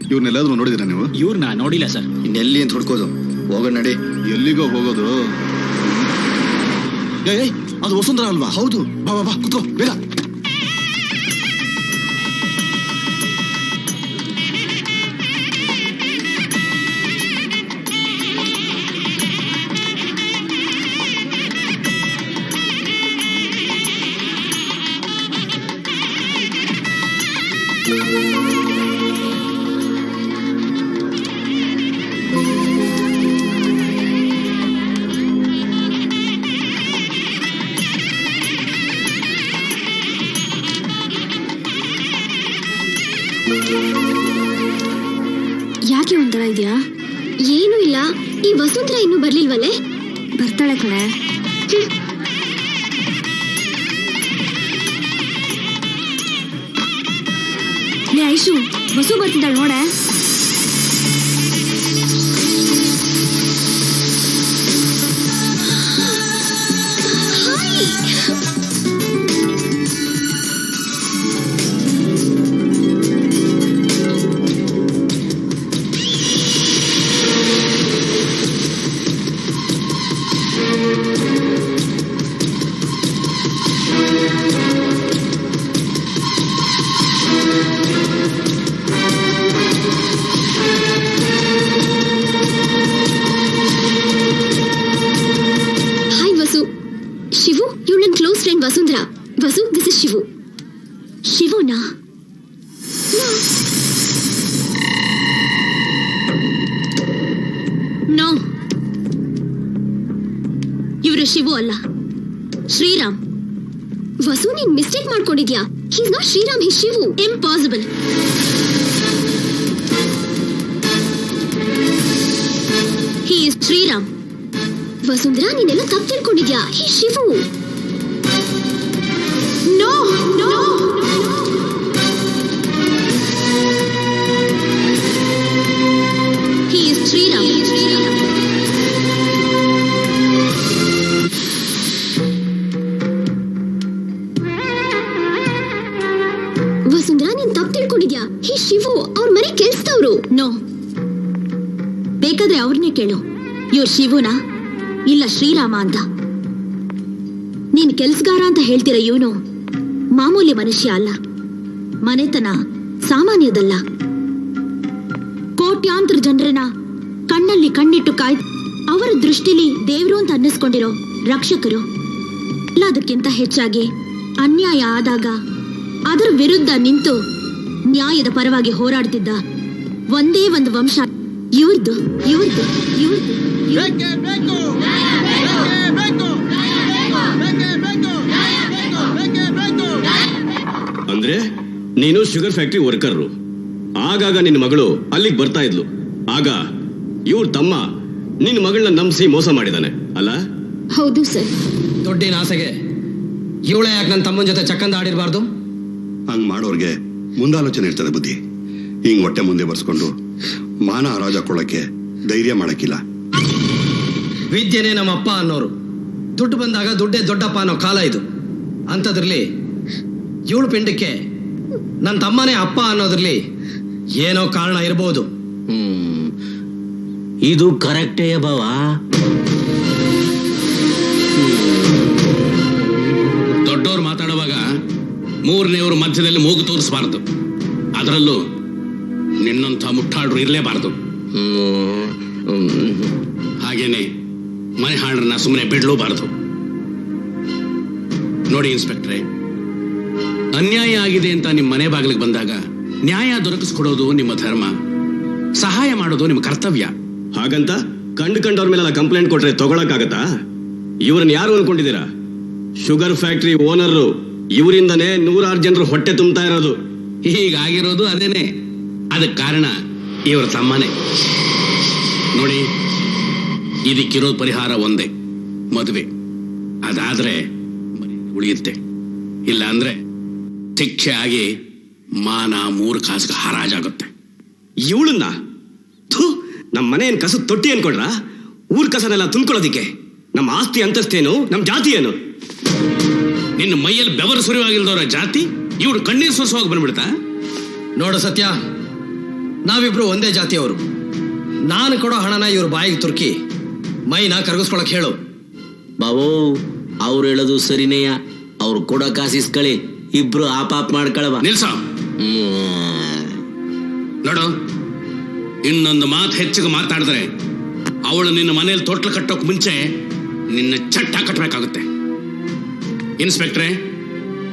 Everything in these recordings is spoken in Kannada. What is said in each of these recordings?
ಇವ್ರನ್ನೆಲ್ಲಾದ್ರೂ ನೋಡಿದ್ರ ನೀವು? ಇವ್ರನ್ನ ನೋಡಿಲ್ಲ ಸರ್. ಇನ್ನೆಲ್ಲಿ ಅಂತ ಹುಡ್ಕೋದು? ಹೋಗೋಣ ನಡಿ. ಎಲ್ಲಿಗೋ ಹೋಗೋದು? ಏಯ್ ಏಯ್, ಅದು ವಸುಂಧರ ಅಲ್ವಾ? ಹೌದು. ಬಾ ಬಾ ಬಾ ಕುತ್ಕೋ ಬೇಗ. ಒಂಥರ ಇದೆಯಾ? ಏನೂ ಇಲ್ಲ. ಈ ವಸುಂಧರ ಇನ್ನೂ ಬರ್ಲಿಲ್ವಲ್ಲೇ ಬರ್ತಾಳೆ ಕಣೆ. ಐಶು ವಸು ಬರ್ತಿದ್ದಾಳೆ ನೋಡೆ. ಶಿವು ಯು ನನ್ನ close friend Vasundhara. Vasu this is Shivu. ಶಿವುನಾ? No. ಇವರು ಶಿವು ಅಲ್ಲ. ಶ್ರೀರಾಮ್. ವಸು, ನೀನ್ mistake ಮಾಡ್ಕೊಂಡಿದ್ಯಾ? He's not Shriram he Shivu. Impossible he is Shriram. Vasundhara, ನೀನೆಲ್ಲ ತಪ್ಪು ತಿಳ್ಕೊಂಡಿದ್ಯಾ he Shivu! No no Vasundhara, ನೀನ್ ತಪ್ಪು ತಿಳ್ಕೊಂಡಿದ್ಯಾ ಹಿ ಶಿವು, ಅವ್ರ ಮನೆ ಕೆಲ್ಸದವ್ರು. ನೋ. ಬೇಕಾದ್ರೆ ಅವ್ರನ್ನೇ ಕೇಳು. ಇವ್ರ ಶಿವುನಾ? ಇಲ್ಲ ಶ್ರೀರಾಮ ಅಂತ. ನೀನ್ ಕೆಲ್ಸಗಾರ ಅಂತ ಹೇಳ್ತೀರ ಇವನು? ಮಾಮೂಲಿ ಮನುಷ್ಯ ಅಲ್ಲ. ಮನೆತನ ಸಾಮಾನ್ಯದಲ್ಲ. ಕೋಟ್ಯಾಂತರ ಜನರನ್ನ ಕಣ್ಣಲ್ಲಿ ಕಣ್ಣಿಟ್ಟು ಕಾಯ್ ಅವರ ದೃಷ್ಟಿಲಿ ದೇವ್ರು ಅಂತ ಅನ್ನಿಸ್ಕೊಂಡಿರೋ ರಕ್ಷಕರು. ಎಲ್ಲದಕ್ಕಿಂತ ಹೆಚ್ಚಾಗಿ ಅನ್ಯಾಯ ಆದಾಗ ಅದರ ವಿರುದ್ಧ ನಿಂತು ನ್ಯಾಯದ ಪರವಾಗಿ ಹೋರಾಡ್ತಿದ್ದ ಒಂದೇ ಒಂದು ವಂಶ. ಇವ್ರದ್ದು ಇವ್ರದ್ದು ಇವ್ರದ್ದು ಅಂದ್ರೆ ನೀನು ಶುಗರ್ ಫ್ಯಾಕ್ಟ್ರಿ ವರ್ಕರ್ ಆಗಾಗ ನಿನ್ನ ಮಗಳು ಅಲ್ಲಿಗೆ ಬರ್ತಾ ಇದ್ಲು. ಆಗ ಇವ್ರ ತಮ್ಮ ನಿನ್ನ ಮಗಳನ್ನ ನಂಬಿಸಿ ಮೋಸ ಮಾಡಿದಾನೆ. ಅಲ್ಲ? ಹೌದು ಸರ್. ದೊಡ್ಡ ಆಸೆಗೆ ಇವಳೆ ಯಾಕೆ ನನ್ನ ತಮ್ಮನ ಜೊತೆ ಚಕ್ಕಂದ ಆಡಿರಬಾರ್ದು? ಹಂಗ್ ಮಾಡೋರ್ಗೆ ಮುಂದಾಲೋಚನೆ ಇರ್ತದೆ ಬುದ್ಧಿ. ಹಿಂಗ್ ಹೊಟ್ಟೆ ಮುಂದೆ ಬರ್ಸ್ಕೊಂಡು ಮಾನ ಹರಾಜ್ ಹಾಕೊಳ್ಳಕ್ಕೆ ಧೈರ್ಯ ಮಾಡಕ್ಕಿಲ್ಲ. ವಿದ್ಯೆನೇ ನಮ್ಮ ಅಪ್ಪ ಅನ್ನೋರು. ದುಡ್ಡು ಬಂದಾಗ ದುಡ್ಡೇ ದೊಡ್ಡಪ್ಪ ಅನ್ನೋ ಕಾಲ ಇದು. ಅಂಥದ್ರಲ್ಲಿ ಇವಳು ಪಿಂಡಕ್ಕೆ ನನ್ನ ತಮ್ಮನೇ ಅಪ್ಪ ಅನ್ನೋದ್ರಲ್ಲಿ ಏನೋ ಕಾರಣ ಇರಬಹುದು ಹ್ಮ್. ಇದು ಕರೆಕ್ಟೇ ಬಾವ. ದೊಡ್ಡವ್ರು ಮಾತಾಡುವಾಗ ಮೂರನೆಯವ್ರ ಮಧ್ಯದಲ್ಲಿ ಮೂಗು ತೋರಿಸಬಾರ್ದು. ಅದರಲ್ಲೂ ನಿನ್ನಂಥ ಮುಟ್ಟಾಡ್ರು ಇರಲೇಬಾರದು. ಹಾಗೇನೆ ಮನೆ ಹಾಡ್ರನ್ನ ಸುಮ್ಮನೆ ಬಿಡ್ಲೂಬಾರದು. ನೋಡಿ ಇನ್ಸ್ಪೆಕ್ಟ್ರೆ ಅನ್ಯಾಯ ಆಗಿದೆ ಅಂತ ನಿಮ್ಮ ಮನೆ ಬಾಗಿಲಿಗೆ ಬಂದಾಗ ನ್ಯಾಯ ದೊರಕಿಸ್ಕೊಡೋದು ನಿಮ್ಮ ಧರ್ಮ. ಸಹಾಯ ಮಾಡೋದು ನಿಮ್ಮ ಕರ್ತವ್ಯ. ಹಾಗಂತ ಕಂಡು ಕಂಡವ್ರ ಮೇಲೆಲ್ಲ ಕಂಪ್ಲೇಂಟ್ ಕೊಟ್ರೆ ತಗೊಳಕ್ಕಾಗತ್ತಾ? ಇವ್ರನ್ನ ಯಾರು ಅನ್ಕೊಂಡಿದ್ದೀರಾ? ಶುಗರ್ ಫ್ಯಾಕ್ಟ್ರಿ ಓನರ್ ಇವರಿಂದನೇ ನೂರಾರು ಜನರು ಹೊಟ್ಟೆ ತುಂಬ್ತಾ ಇರೋದು. ಹೀಗಾಗಿರೋದು ಅದೇನೆ. ಅದಕ್ಕೆ ಕಾರಣ ಇವರ ತಮ್ಮನೇ. ನೋಡಿ ಇದಕ್ಕಿರೋದು ಪರಿಹಾರ ಒಂದೇ. ಮದುವೆ. ಅದಾದ್ರೆ ಉಳಿಯುತ್ತೆ. ಇಲ್ಲ ಅಂದ್ರೆ ಆಗಿ ಮಾನ ಮೂರು ಕಾಸಿಗೆ ಹರಾಜಾಗುತ್ತೆ. ಇವಳನ್ನ? ಥೂ ನಮ್ಮ ಮನೆ ಕಸ ಕಸದ ತೊಟ್ಟಿ ಅನ್ಕೊಡ್ರ? ಊರ್ ಕಸನೆಲ್ಲ ತುಂಬ್ಕೊಳ್ಳೋದಿಕ್ಕೆ? ನಮ್ಮ ಆಸ್ತಿ ಅಂತಸ್ತೇನು ನಮ್ಮ ಜಾತಿ ಏನು? ನಿನ್ನ ಮೈಯಲ್ಲಿ ಬೆವರು ಸುರಿವಾಗಿಲ್ದವರ ಜಾತಿ? ಇವ್ರು ಕಣ್ಣೀರು ಸುರಿಸುವಾಗ ಬಂದ್ಬಿಡ್ತಾ? ನೋಡು ಸತ್ಯ ನಾವಿಬ್ರು ಒಂದೇ ಜಾತಿಯವರು. ನಾನು ಕೊಡೋ ಹಣನ ಇವ್ರ ಬಾಯಿಗೆ ತುರ್ಕಿ ಮೈನ ಕರಗಿಸ್ಕೊಳಕ್ ಹೇಳು. ಬಾವೋ ಅವ್ರು ಹೇಳೋದು ಸರಿನೇಯ? ಅವ್ರು ಕೊಡೋ ಕಾಸು ಇಸ್ಕಳಿ ಇಬ್ರು ಆಪ್ ಆಪ್ ಮಾಡ್ಕೊಳವ. ನಿಲ್ಸ. ನೋಡು ಇನ್ನೊಂದು ಮಾತು ಹೆಚ್ಚಿಗೆ ಮಾತಾಡಿದ್ರೆ ಅವಳು ನಿನ್ನ ಮನೇಲಿ ತೊಟ್ಲು ಕಟ್ಟೋಕ್ ಮುಂಚೆ ನಿನ್ನ ಚಟ್ಟ ಕಟ್ಟಬೇಕಾಗುತ್ತೆ ಇನ್ಸ್ಪೆಕ್ಟ್ರೆ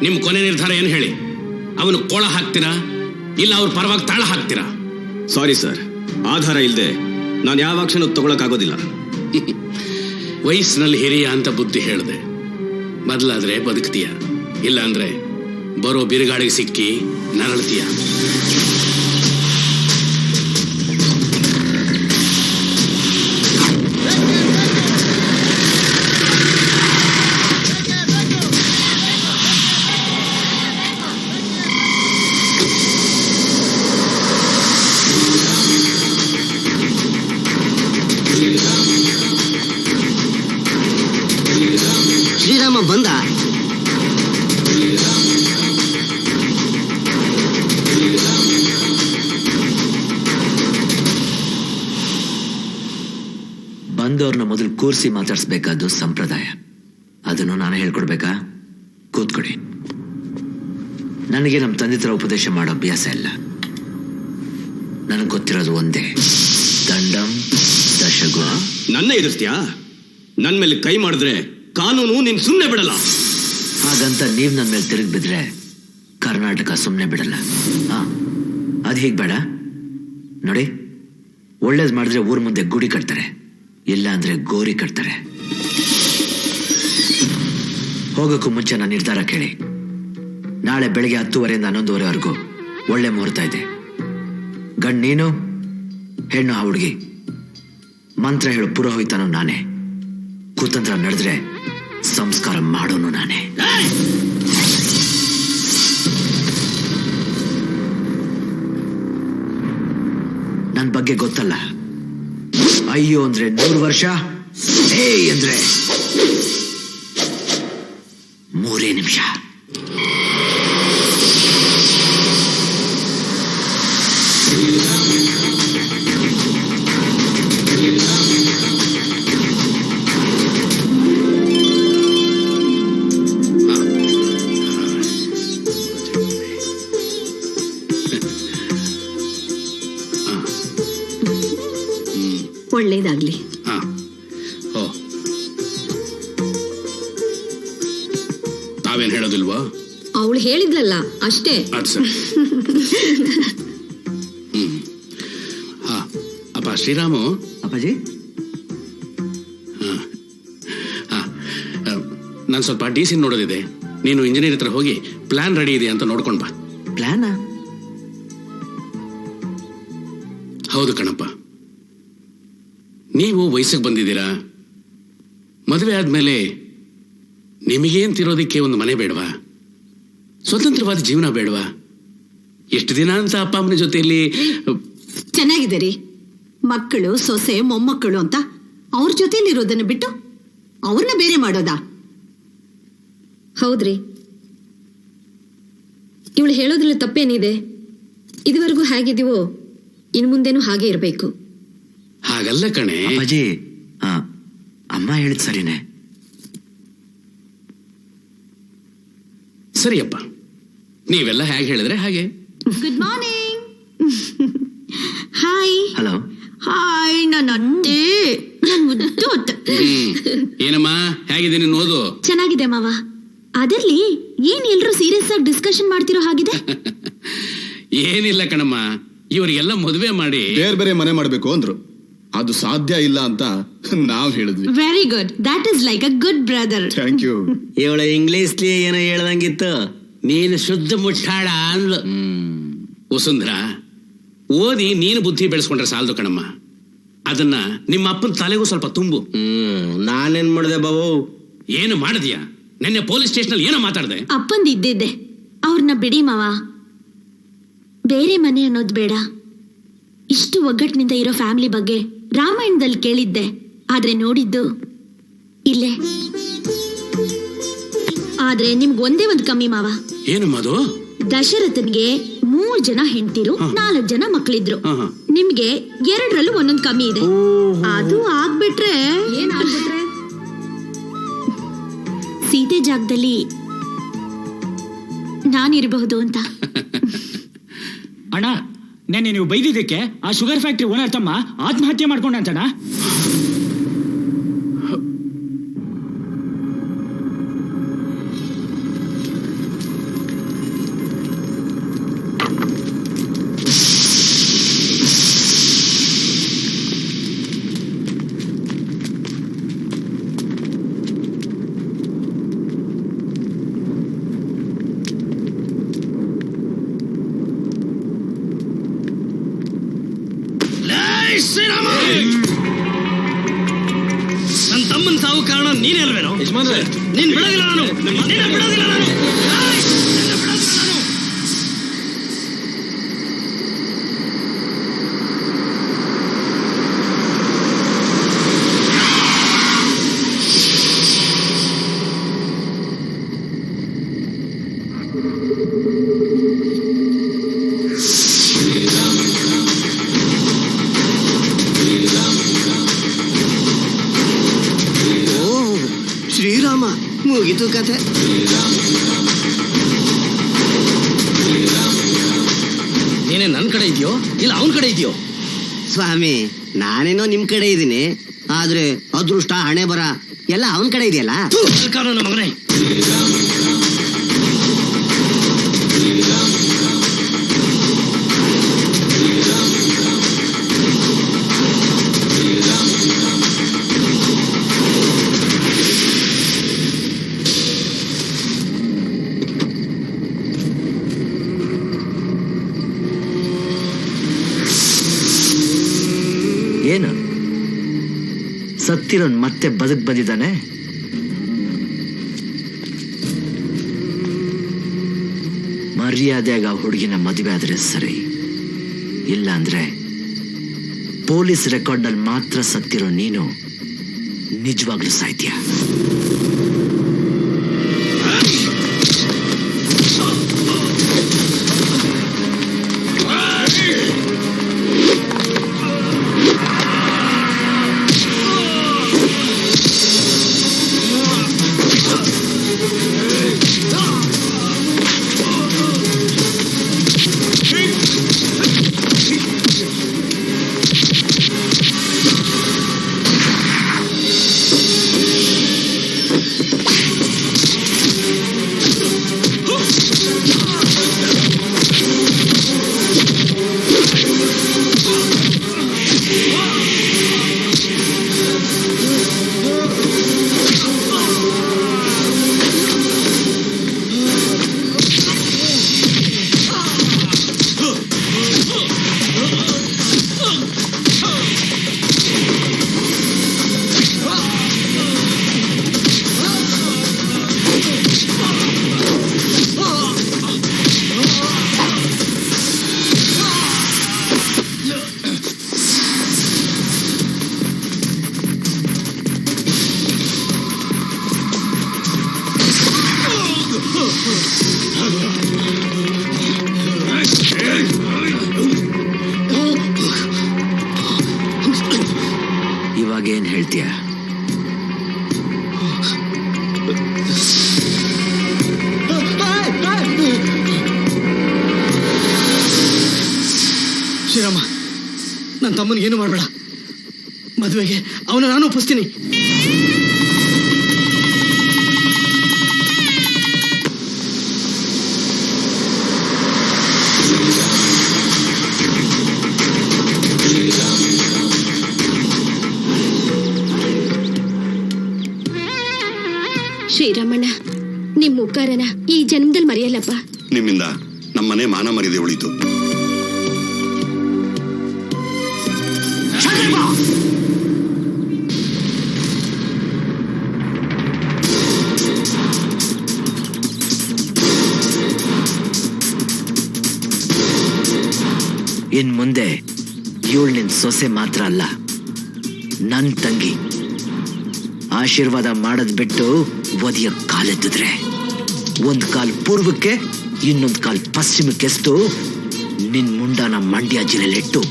ನಿಮ್ಮ ಕೊನೆ ನಿರ್ಧಾರ ಏನು ಹೇಳಿ? ಅವನು ಕೋಳ ಹಾಕ್ತೀರಾ? ಇಲ್ಲ ಅವ್ರ ಪರವಾಗಿ ತಾಳ ಹಾಕ್ತೀರಾ? ಸಾರಿ ಸರ್ ಆಧಾರ ಇಲ್ಲದೆ ನಾನು ಯಾವ ಆಕ್ಷನ್ ತಗೊಳಕ್ಕಾಗೋದಿಲ್ಲ. ವಯಸ್ಸಿನಲ್ಲಿ ಹಿರಿಯ ಅಂತ ಬುದ್ಧಿ ಹೇಳಿದೆ. ಬದಲಾದ್ರೆ ಬದುಕ್ತೀಯ. ಇಲ್ಲ ಅಂದ್ರೆ ಬರೋ ಬಿರುಗಾಳಿಗೆ ಸಿಕ್ಕಿ ನರಳ್ತೀಯ? ಕೂರಿಸಿ ಮಾತಾಡಿಸ್ಬೇಕಾದ್ದು ಸಂಪ್ರದಾಯ. ಅದನ್ನು ನಾನು ಹೇಳ್ಕೊಡ್ಬೇಕಾ? ಕೂತ್ಕೊಡಿ. ನನಗೆ ನಮ್ಮ ತಂದೆ ತರ ಉಪದೇಶ ಮಾಡೋ ಅಭ್ಯಾಸ ಇಲ್ಲ. ನನಗೆ ಗೊತ್ತಿರೋದು ಒಂದೇ. ದಂಡಂ ದಶಗು. ನನ್ನ ಎದುರ್ತೀಯಾ ನನ್ನ ಮೇಲೆ ಕೈ ಮಾಡಿದ್ರೆ ಕಾನೂನು ನಿನ್ ಸುಮ್ಮನೆ ಬಿಡಲ್ಲ. ಹಾಗಂತ ನೀವ್ ನನ್ನ ಮೇಲೆ ತಿರುಗಿ ಬಿದ್ರೆ ಕರ್ನಾಟಕ ಸುಮ್ಮನೆ ಬಿಡಲ್ಲ. ಆ ಅದು ಹೀಗೆ ಬೇಡ. ನೋಡಿ ಒಳ್ಳೇದು ಮಾಡಿದ್ರೆ ಊರ್ ಮುಂದೆ ಗುಡಿ ಕಟ್ತಾರೆ. ಇಲ್ಲ ಅಂದ್ರೆ ಗೋರಿ ಕಟ್ತಾರೆ. ಹೋಗಕ್ಕೂ ಮುಂಚೆ ನಾನು ನಿರ್ಧಾರ ಕೇಳಿ. ನಾಳೆ ಬೆಳಗ್ಗೆ ಹತ್ತುವರೆಯಿಂದ ಹನ್ನೊಂದುವರೆವರೆಗೂ ಒಳ್ಳೆ ಮುಹೂರ್ತ ಇದೆ. ಗಂಡ್ ನೀನು, ಹೆಣ್ಣು ಆ ಹುಡುಗಿ. ಮಂತ್ರ ಹೇಳು ಪುರೋಹಿತನು ನಾನೇ. ಕುತಂತ್ರ ನಡೆದ್ರೆ ಸಂಸ್ಕಾರ ಮಾಡೋನು ನಾನೇ. ನನ್ನ ಬಗ್ಗೆ ಗೊತ್ತಲ್ಲ. ಅಯ್ಯೋ ಅಂದ್ರೆ ನೂರು ವರ್ಷ? ಹೇ ಅಂದ್ರೆ ಮೂರೇ ನಿಮಿಷ. ಅಷ್ಟೇ. ಅದು ಸರಿ. ಹ್ಮ್. ಹಾ ಅಪ್ಪ ಶ್ರೀರಾಮು. ಅಪ್ಪಾಜಿ. ಹಾ. ನಾನು ಸ್ವಲ್ಪ ಡಿ ಸಿ ನೋಡೋದಿದೆ. ನೀನು ಇಂಜಿನಿಯರ್ ಹತ್ರ ಹೋಗಿ ಪ್ಲಾನ್ ರೆಡಿ ಇದೆ ಅಂತ ನೋಡ್ಕೊಂಡ್ ಬಾ. ಪ್ಲಾನ್? ಹೌದು ಕಣಪ್ಪ. ನೀವು ವಯಸ್ಸಿಗೆ ಬಂದಿದ್ದೀರಾ? ಮದುವೆ ಆದ್ಮೇಲೆ ನಿಮಗೇನ್ ತಿರೋದಕ್ಕೆ ಒಂದು ಮನೆ ಬೇಡವಾ? ಸ್ವತಂತ್ರವಾದ ಜೀವನ ಬೇಡವಾ? ಎಷ್ಟು ದಿನ ಅಂತ ಅಪ್ಪ ಅಮ್ಮನ ಜೊತೆಯಲ್ಲಿ ಚೆನ್ನಾಗಿದೆ ರೀ ಮಕ್ಕಳು ಸೊಸೆ ಮೊಮ್ಮಕ್ಕಳು ಅಂತ ಅವ್ರ ಜೊತೆಲಿರೋದನ್ನ ಬಿಟ್ಟು ಅವ್ರನ್ನ ಬೇರೆ ಮಾಡೋದಾ? ಹೌದ್ರಿ. ಇವಳು ಹೇಳೋದ್ರಲ್ಲಿ ತಪ್ಪೇನಿದೆ. ಇದುವರೆಗೂ ಹೇಗಿದೀವೋ ಇನ್ ಮುಂದೇನು ಹಾಗೆ ಇರಬೇಕು. ಹಾಗಲ್ಲ ಕಣೆ. ಅಪ್ಪಾಜಿ ಆ, ಅಮ್ಮ ಹೇಳಿದ್ ಸರಿನೇ. ಸರಿಯಪ್ಪ. ನೀವೆಲ್ಲ ಹೇಗೆ ಹೇಳಿದ್ರೆ ಹಾಗೆ. Good morning hi hello hi ನನ್ನ ಅತ್ತೆ. ನನ್ ಮುದ್ದು ಅತ್ತೆ. ಏನಮ್ಮ ಹೇಗಿದ್ದೀನಿ ನೀನು ಓದು? ಚೆನ್ನಾಗಿದೆ ಮಾವ. ಅದರಲ್ಲಿ ಏನ್ ಎಲ್ರು ಸೀರಿಯಸ್ ಆಗಿ ಡಿಸ್ಕಷನ್ ಮಾಡ್ತಿರೋ ಹಾಗಿದೆ? ಏನಿಲ್ಲ ಕಣಮ್ಮ ಇವರಿಗೆಲ್ಲ ಮದುವೆ ಮಾಡಿ. ಬೇರೆ ಬೇರೆ ಮನೆ ಮಾಡ್ಬೇಕು ಅಂದ್ರು. ಅದು ಸಾಧ್ಯ ಇಲ್ಲ ಅಂತ ನಾವ್ ಹೇಳಿದ್ವಿ. Very good that is like a good brother thank you ಇವಳ ಇಂಗ್ಲಿಷ್ಲಿ ಏನೋ ಹೇಳ್ದಂಗಿತ್ತು. ನೀನು ಶುದ್ಧ ಮುಟ್ಟಾಳ ಅಂದ್ಲು. ವಸುಂಧ್ರ ಓದಿ ನೀನು ಬುದ್ಧಿ ಬೆಳೆಸ್ಕೊಂಡ್ರೆ ಸಾಲದು ಕಣಮ್ಮ. ಅದನ್ನ ನಿಮ್ಮ ಅಪ್ಪನ ತಲೆಗೂ ಸ್ವಲ್ಪ ತುಂಬು. ನಾನೇನ್ ಮಾಡಿದೆ ಬಾಬು? ಏನು ಮಾಡಿದ್ಯಾ? ನಿನ್ನೆ ಪೊಲೀಸ್ ಸ್ಟೇಷನ್ ಏನೋ ಮಾತಾಡ್ದೆ. ಅಪ್ಪಂದ್ ಇದ್ದಿದ್ದೆ. ಅವ್ರನ್ನ ಬಿಡಿ ಮಾವ. ಬೇರೆ ಮನೆ ಅನ್ನೋದು ಬೇಡ. ಇಷ್ಟು ಒಗ್ಗಟ್ಟಿನಿಂದ ಇರೋ ಫ್ಯಾಮಿಲಿ ಬಗ್ಗೆ ರಾಮಾಯಣದಲ್ಲಿ ಕೇಳಿದ್ದೆ. ಆದ್ರೆ ನೋಡಿದ್ದು ಇಲ್ಲೇ. ಆದ್ರೆ ನಿಮ್ಗೆ ಒಂದೇ ಒಂದು ಕಮ್ಮಿ ಮಾವ. ಏನು ಮಧು? ದಶರಥನ್ಗೆ ಮೂರು ಜನ ಹೆಂಡತಿರು ನಾಲ್ಕ್ ಜನ ಮಕ್ಳಿದ್ರು. ನಿಮ್ಗೆ ಎರಡರಲ್ಲೂ ಒಂದೊಂದ್ ಕಮ್ಮಿ ಇದೆ. ಅದು ಆಗ್ಬಿಟ್ರೆ ಸೀತೆ ಜಾಗದಲ್ಲಿ ನಾನಿರಬಹುದು ಅಂತ. ಅಣ್ಣ ನೆನ್ನೆ ನೀವು ಬೈದಿದ್ದಕ್ಕೆ ಆ ಶುಗರ್ ಫ್ಯಾಕ್ಟ್ರಿ ಓನರ್ ತಮ್ಮ ಆತ್ಮಹತ್ಯೆ ನನ್ನ ತಮ್ಮನ ಸಾವು ಕಾರಣ ನೀನೇ ಅಲ್ವೇನೋ? ನೀನ್ ಬಿಡೋದಿಲ್ಲ ನಾನು. ನಿನ್ನ ಬಿಡೋದಿಲ್ಲ ನಾನು. ಮುಗಿತು ಕತೆ ನೀನೇ ನನ್ನ ಕಡೆ ಇದೆಯೋ? ಇಲ್ಲ ಅವನ ಕಡೆ ಇದೆಯೋ? ಸ್ವಾಮಿ ನಾನೇನೋ ನಿಮ್ ಕಡೆ ಇದ್ದೀನಿ. ಆದ್ರೆ ಅದೃಷ್ಟ ಹಣೆ ಬರ ಎಲ್ಲ ಅವನ ಕಡೆ ಇದೆಯಲ್ಲ? ಮಗನೇ? ಸತ್ತಿರೋನ್ ಮತ್ತೆ ಬದುಕ್ ಬಂದಿದ್ದಾನೆ? ಮರ್ಯಾದೆಯಾಗ ಆ ಹುಡುಗಿನ ಮದುವೆ ಆದ್ರೆ ಸರಿ. ಇಲ್ಲ ಅಂದ್ರೆ ಪೊಲೀಸ್ ರೆಕಾರ್ಡ್ನಲ್ಲಿ ಮಾತ್ರ ಸತ್ತಿರೋ ನೀನು ನಿಜವಾಗ್ಲೂ ಸಾಯ್ತೀಯ? ನನ್ನ ತಮ್ಮನಿಗೆ ಏನು ಮಾಡಬೇಡ. ಮದುವೆಗೆ ಅವನ ನಾನು ಒಪ್ಪಿಸ್ತೀನಿ. ಶ್ರೀರಾಮಣ್ಣ ನಿಮ್ ಮುಖಾರನ ಈ ಜನ್ಮದಲ್ಲಿ ಮರೆಯಲ್ಲಪ್ಪ. ನಿಮ್ಮಿಂದ ನಮ್ಮನೆ ಮಾನ ಮರಿದೆ ಉಳಿತು. ಇನ್ ಮುಂದೆ ಇವಳು ನಿನ್ ಸೊಸೆ ಮಾತ್ರ ಅಲ್ಲ. ನನ್ ತಂಗಿ. ಆಶೀರ್ವಾದ ಮಾಡದ್ ಬಿಟ್ಟು ಒದಿಯ ಕಾಲೆತ್ತಿದ್ರೆ ಒಂದ್ ಕಾಲ್ ಪೂರ್ವಕ್ಕೆ ಇನ್ನೊಂದ್ ಕಾಲ್ ಪಶ್ಚಿಮಕ್ಕೆಸ್ತು ನಿನ್ ಮುಂಡನ ಮಂಡ್ಯ ಜಿಲ್ಲೆಲಿಟ್ಟು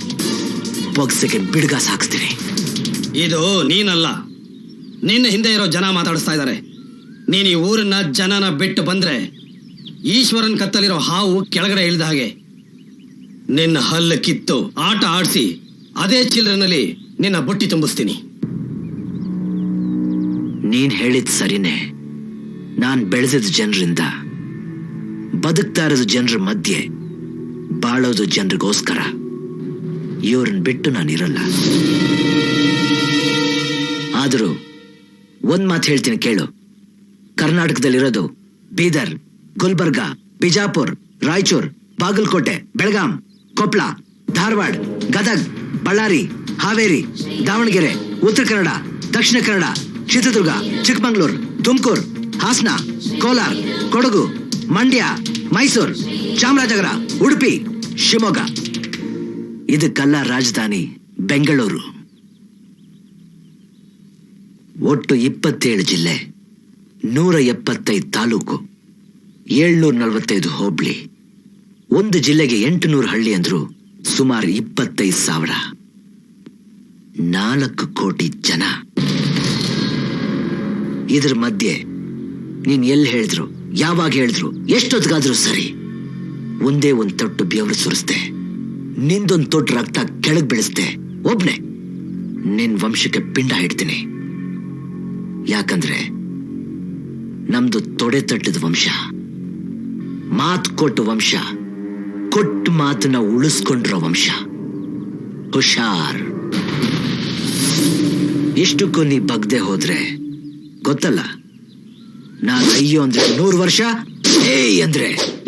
ಬೊಗ್ಸೆಗೆ ಬಿಡ್ಗ ಸಾಕ್ಸ್ತೀನಿ ಇದು ನೀನಲ್ಲ. ನಿನ್ನ ಹಿಂದೆ ಇರೋ ಜನ ಮಾತಾಡಿಸ್ತಾ ಇದ್ದಾರೆ. ನೀನು ಈ ಊರನ್ನ ಜನನ ಬಿಟ್ಟು ಬಂದ್ರೆ ಈಶ್ವರನ್ ಕತ್ತಲಿರೋ ಹಾವು ಕೆಳಗಡೆ ಇಳಿದ ಹಾಗೆ. ನಿನ್ನ ಹಲ್ಲು ಕಿತ್ತು ಆಟ ಆಡಿಸಿ ಅದೇ ಚಿಲ್ಡ್ರನಲ್ಲಿ ನಿನ್ನ ಬುಟ್ಟಿ ತುಂಬಿಸ್ತೀನಿ. ನೀನ್ ಹೇಳಿದ್ ಸರಿನೇ. ನಾನ್ ಬೆಳೆಸಿದ ಜನರಿಂದ ಬದುಕ್ತಾ ಇರೋದು ಜನರ ಮಧ್ಯೆ ಬಾಳೋದು ಜನರಿಗೋಸ್ಕರ. ಇವ್ರನ್ನ ಬಿಟ್ಟು ನಾನಿರಲ್ಲ ಆದರೂ ಒಂದ್ ಮಾತು ಹೇಳ್ತೀನಿ ಕೇಳು. ಕರ್ನಾಟಕದಲ್ಲಿರೋದು ಬೀದರ್, ಗುಲ್ಬರ್ಗ, ಬಿಜಾಪುರ್, ರಾಯಚೂರ್, ಬಾಗಲಕೋಟೆ, ಬೆಳಗಾಂ ಕೊಪ್ಪಳ ಧಾರವಾಡ, ಗದಗ್, ಬಳ್ಳಾರಿ, ಹಾವೇರಿ, ದಾವಣಗೆರೆ, ಉತ್ತರ ಕನ್ನಡ, ದಕ್ಷಿಣ ಕನ್ನಡ, ಚಿತ್ರದುರ್ಗ, ಚಿಕ್ಕಮಗಳೂರು, ತುಮಕೂರು, ಹಾಸನ, ಕೋಲಾರ, ಕೊಡಗು, ಮಂಡ್ಯ, ಮೈಸೂರು, ಚಾಮರಾಜನಗರ, ಉಡುಪಿ, ಶಿವಮೊಗ್ಗ. ಇದಕ್ಕೆಲ್ಲ ರಾಜಧಾನಿ, ಬೆಂಗಳೂರು. ಒಟ್ಟು ಇಪ್ಪತ್ತೇಳು ಜಿಲ್ಲೆ, ನೂರ ಎಪ್ಪತ್ತೈದು ತಾಲೂಕು, ಏಳ್ನೂರ ನಲವತ್ತೈದು ಹೋಬಳಿ. ಒಂದು ಜಿಲ್ಲೆಗೆ ಎಂಟುನೂರು ಹಳ್ಳಿ ಅಂದ್ರು ಸುಮಾರು ಇಪ್ಪತ್ತೈದು ಸಾವಿರ. ನಾಲ್ಕು ಕೋಟಿ ಜನ. ಇದ್ರ ಮಧ್ಯೆ ನೀನ್ ಎಲ್ಲಿ ಹೇಳಿದ್ರು, ಯಾವಾಗ ಹೇಳಿದ್ರು, ಎಷ್ಟೊತ್ತಿಗಾದ್ರೂ ಸರಿ. ಒಂದೇ ಒಂದ್ ತೊಟ್ಟು ಬೆವರು ಸುರಿಸ್ದೆ. ನಿಂದೊಂದ್ ದೊಡ್ಡ ರಕ್ತ ಕೆಳಗ್ ಬೆಳೆಸ್ದೆ. ಒಬ್ನೇ, ನಿನ್ ವಂಶಕ್ಕೆ ಪಿಂಡ ಇಡ್ತೀನಿ. ಯಾಕಂದ್ರೆ ನಮ್ದು ತೊಡೆ ತಟ್ಟದ ವಂಶ, ಮಾತು ಕೊಟ್ಟು ವಂಶ, ಕೊಟ್ಟ ಮಾತನ್ನ ಉಳಿಸ್ಕೊಂಡಿರೋ ವಂಶ. ಹುಷಾರ್. ಇಷ್ಟಕ್ಕೂ ನೀ ಬಗ್ದೆ ಹೋದ್ರೆ ಗೊತ್ತಲ್ಲ? ನಾನು ಅಯ್ಯೋ ಅಂದ್ರೆ ನೂರು ವರ್ಷ, ಏಯ್ ಅಂದ್ರೆ